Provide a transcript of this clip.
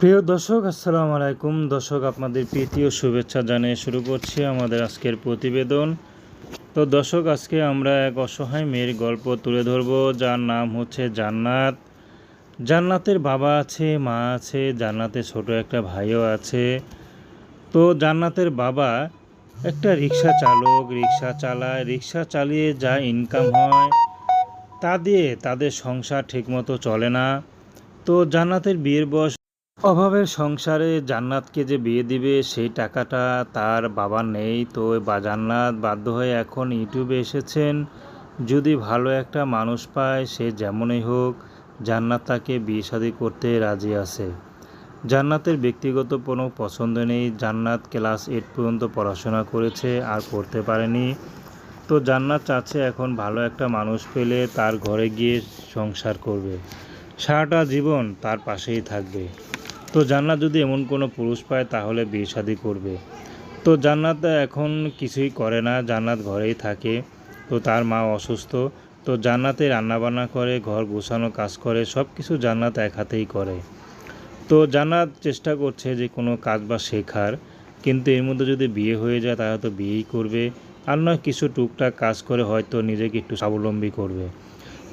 প্রিয় দর্শক, আসসালামু আলাইকুম। দর্শক, আপনাদের প্রীতি ও শুভেচ্ছা জানিয়ে শুরু করছি আমাদের আজকের প্রতিবেদন। তো দর্শক, আজকে আমরা এক অসহায় মেয়ের গল্প তুলে ধরব, যার নাম হচ্ছে জান্নাত। জান্নাতের বাবা আছে, মা আছে জান্নাতের ছোট একটা ভাইও আছে। তো জান্নাতের বাবা একটা রিক্সা চালক, রিক্সা চালায়। রিক্সা চালিয়ে যা ইনকাম হয়, তা দিয়ে তাদের সংসার ঠিকমতো চলে না। তো জান্নাতের বিয়ের বয়স অভাবের সংসারে জান্নাতকে যে বিয়ে দিবে, সেই টাকাটা তার বাবা নেই। তো বা জান্নাত বাধ্য হয়ে এখন ইউটিউবে এসেছেন। যদি ভালো একটা মানুষ পায়, সে যেমনই হোক, জান্নাত তাকে বিয়ে শাদী করতে রাজি আছে। জান্নাতের ব্যক্তিগত কোনো পছন্দ নেই। জান্নাত ক্লাস এইট পর্যন্ত পড়াশোনা করেছে, আর করতে পারেনি। তো জান্নাত চাচ্ছে এখন ভালো একটা মানুষ পেলে তার ঘরে গিয়ে সংসার করবে। সারাটা জীবন তার পাশেই থাকবে। তো জান্নাত যদি এমন কোনো পুরুষ পায়, তাহলে বিয়ে শাদী করবে। তো জান্নাত এখন কিছুই করে না, জান্নাত ঘরেই থাকে। তো তার মা অসুস্থ, তো জান্নাতে রান্নাবান্না করে, ঘর গোছানো, কাজ করে সব কিছু জান্নাত এক হাতেই করে। তো জান্নাত চেষ্টা করছে যে কোনো কাজ বা শেখার, কিন্তু এর মধ্যে যদি বিয়ে হয়ে যায়, তাহলে তো বিয়েই করবে। আর নয়, কিছু টুকটাক কাজ করে হয়তো নিজেকে একটু স্বাবলম্বী করবে।